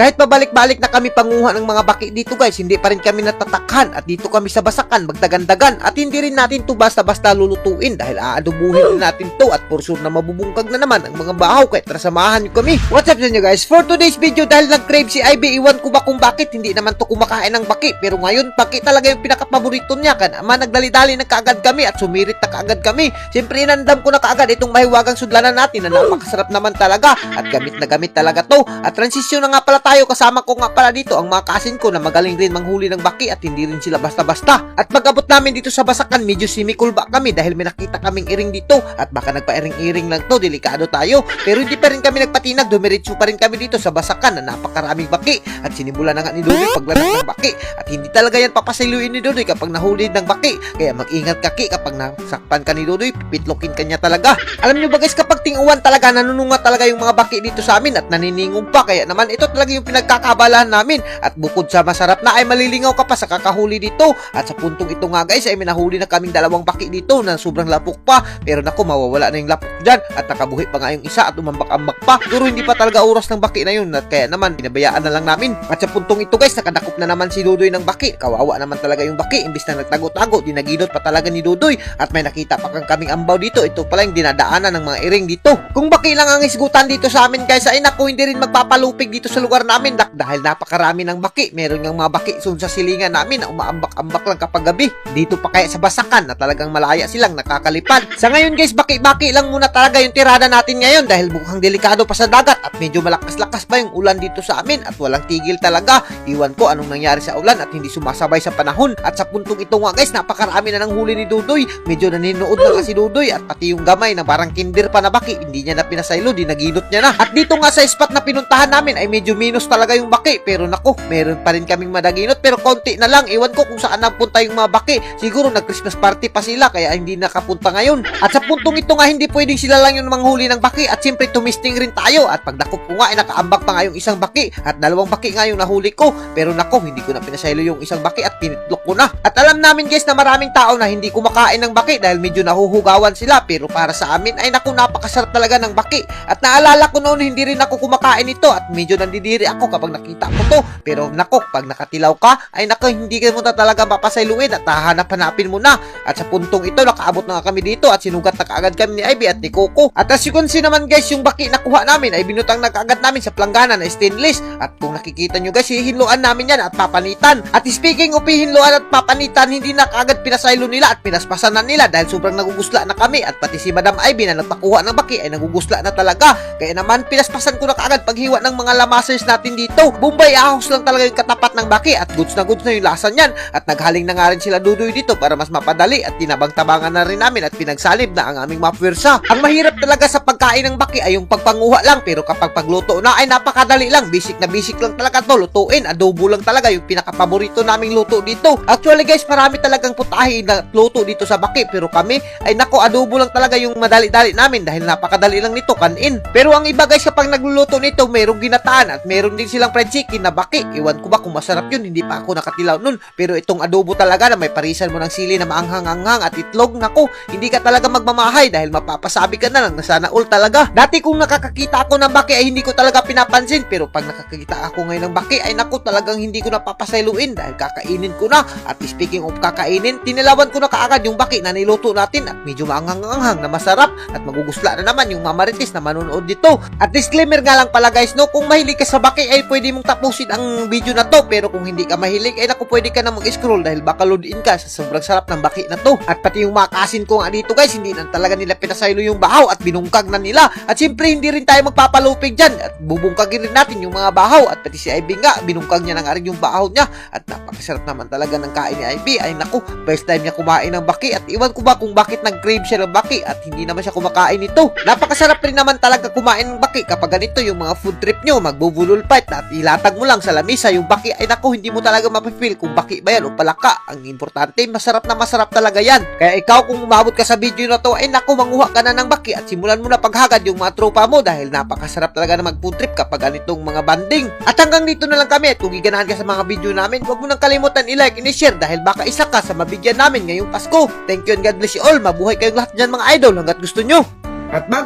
Kahit pabalik-balik na kami panguha ng mga baki dito guys, hindi pa rin kami natatakhan at dito kami sa basakan magdagandagan at hindi rin natin to basta-basta lulutuin dahil aadubuhin din natin to at for sure na mabubungkag na naman ang mga bahaw kaya tara samahan nyo kami. What's up sa inyo guys? For today's video dahil nag-crave si Ivy, iwan ko ba kung bakit hindi naman to kumakain ng baki pero ngayon baki talaga yung pinakapaborito niya kan ama nagdali-dali na kaagad kami at sumirit na kaagad kami. Siyempre inandam ko na kaagad itong mahiwagang sudlanan natin na napakasarap naman talaga at gamit na gamit talaga to at transisyon na nga pala tayo kasama ko nga pala dito ang mga kasin ko na magaling rin manghuli ng baki at hindi rin sila basta-basta. At pag-abot namin dito sa basakan, medyo simikulba kami dahil may nakita kaming iring dito at baka nagpa-iring-iring lang to, delikado tayo. Pero hindi pa rin kami nagpatinag, dumiretso pa rin kami dito sa basakan na napakaraming baki at sinimula na nga ni Dodoy paglaras ng baki at hindi talaga yan papasiluin ni Dodoy kapag nahuli ng baki. Kaya mag-ingat kaki kapag nasakpan ka ni Dodoy, pipitlokin ka niya talaga. Alam nyo ba guys, kapag tinguan talaga, nanununga talaga yung mga baki dito sa amin at naniningog pa. Kaya naman ito talaga yung pinagkakabalahan namin. At bukod sa masarap na ay malilingaw ka pa sa kakahuli dito. At sa puntong ito nga guys ay minahuli na kaming dalawang baki dito na sobrang lapok pa. Pero naku, mawawala na yung lapok dyan. At nakabuhi pa nga yung isa at umambak-ambak pa. Pero hindi pa talaga oras ng baki na yun. At kaya naman, pinabayaan na lang namin. At sa puntong ito guys, nakadakop na naman si Dudoy ng baki. Kawawa naman talaga yung baki. Imbis na nagtago-tago, dinaginot pa talaga ni Dudoy. At may nakita pa kang kaming ambaw dito. Ito pala yung dinadaanan ng mga iring dito. Kung baki lang ang isgutan dito sa amin guys, ay naku, hindi rin magpapalupig dito sa lugar namin. Dak, dahil napakarami ng baki. Meron ng mga baki sun sa silingan namin na umaambak-ambak lang kapag gabi. Dito pa kaya sa basakan na talagang malaya silang nakakalipad. Sa ngayon guys, baki-baki lang muna talaga yung tirada natin ngayon dahil mukhang delikado pa sa dagat at medyo malakas-lakas pa yung ulan dito sa amin at walang tigil talaga. Iwan ko anong nangyari sa ulan at hindi sumasabay sa panahon. At sa puntong ito nga guys, napakarami na ng huli ni Dudoy. Medyo naninood na kasi Dudoy at pati yung gamay na parang kinder pa na baki, hindi niya na pinasaylo, dinaginot niya na. At dito nga sa spot na pinuntahan namin ay medyo minus talaga yung baki. Pero nako, meron pa rin kaming madaginot pero konti na lang. Iwan ko kung saan napunta yung mga baki. Siguro nag-Christmas party pa sila kaya hindi nakapunta ngayon. At sa puntong ito nga hindi pwedeng sila lang yung manghuli ng baki at siyempre tumisting rin tayo. At pagdakop ko nga ay nakaambak pa nga yung isang baki at dalawang baki nga yung nahuli ko. Pero nako, hindi ko na pinasaylo yung isang baki at pinitlok ko na. At alam namin guys na maraming tao na hindi kumakain ng baki dahil medyo nahuhugawan sila. Pero para sa amin ay naku, napakasarap talaga ng baki. At naalala ko noon hindi rin ako kumakain ito at medyo nandidiri ako kapag nakita ko to. Pero nako, pag nakatilaw ka, ay nako, hindi ka mo talaga mapasayluin at hahanap-hanapin mo na. At sa puntong ito, nakaabot na nga kami dito at sinugat na kaagad kami ni Ivy at ni Coco. At as you can see naman guys, yung baki na kuha namin ay binutang na kaagad namin sa planggana na stainless. At kung nakikita nyo guys, hihinluan namin yan at papanitan. At speaking of hihinluan at papanitan, hindi na kaagad pinasaylo nila at pinaspasan na nila dahil sobrang nagugusla na kami. At pati si Madam Ivy na nagpakuha ng baki ay nagugusla na talaga. Kaya naman, pinaspasan ko na kaagad paghiwa ng mga lamasers natin dito. Bombay ahos lang talaga yung katapat ng baki at goods na goods na yung lasa niyan. At naghaling na nga rin sila dudoy dito para mas mapadali at tinabang-tabangan na rin namin at pinagsalib na ang aming mga puwersa. Ang mahirap talaga sa pagkain ng baki ay yung pagpanguha lang pero kapag pagluto na ay napakadali lang. Basic na basic lang talaga to. Lutuin, adobo lang talaga yung pinakapaborito naming luto dito. Actually guys, marami talagang putahe na luto dito sa baki pero kami ay nako adobo lang talaga yung madali-dali namin dahil napakadali lang nito kanin. Pero ang iba guys kapag nagluluto nito, mayroong ginataan at mayroon din silang fried chicken na baki. Iwan ko ba kung masarap yun, hindi pa ako nakatilaw nun. Pero itong adobo talaga na may parisan mo ng sili na maanghang-anghang at itlog, nako, hindi ka talaga magmamahay dahil mapapasabi ka na lang na sana all talaga. Dati kung nakakakita ako ng baki ay hindi ko talaga pinapansin pero pag nakakakita ako ngayon ng baki ay nako talagang hindi ko napapasayluin dahil kakainin ko na. At speaking of kakainin, tinilawan ko na kaagad yung baki na niluto natin at medyo maanghang-anghang na masarap at magugusla na naman yung mamarites na manonood dito. At disclaimer nga lang pala guys, no, kung mahilig ka sa baki ay pwede mong tapusin ang video na to pero kung hindi ka mahilig ay naku pwede ka na mag-scroll dahil baka load in ka sa sobrang sarap ng baki na to. At pati yung mga kasin ko nga dito guys, hindi na talaga nila pinasaylo yung bahaw at binungkag na nila. At siyempre hindi rin tayo magpapalupig dyan at bubungkagin rin natin yung mga bahaw at pati si Ivy nga, binungkag niya na nga rin yung bahaw niya at napakasarap naman talaga ng kain ni Ivy. Ay naku, first time niya kumain ng baki at iwan ko ba kung bakit nag-crave siya ng baki at hindi naman siya kumakain nito. Napakasarap rin naman talaga kumain ng baki kapag ganito yung mga food trip nyo, magbubulol fight at ilatag mo lang sa lamisa yung baki ay naku, hindi mo talaga mapifeel kung baki ba yan o palaka. Ang importante, masarap na masarap talaga yan. Kaya ikaw kung umabot ka sa video na to, ay naku, manguha ka na ng baki at simulan mo na paghagad yung mga tropa mo dahil napakasarap talaga na mag-food trip kapag ganitong mga banding. At hanggang dito na lang kami at kung giganahan ka sa mga video namin, huwag mo nang kalimutan i-like and i-share dahil baka isa ka sa mabigyan namin ngayong Pasko. Thank you and God bless you all. Mabuhay kayong lahat dyan mga idol hanggat gusto nyo. At bago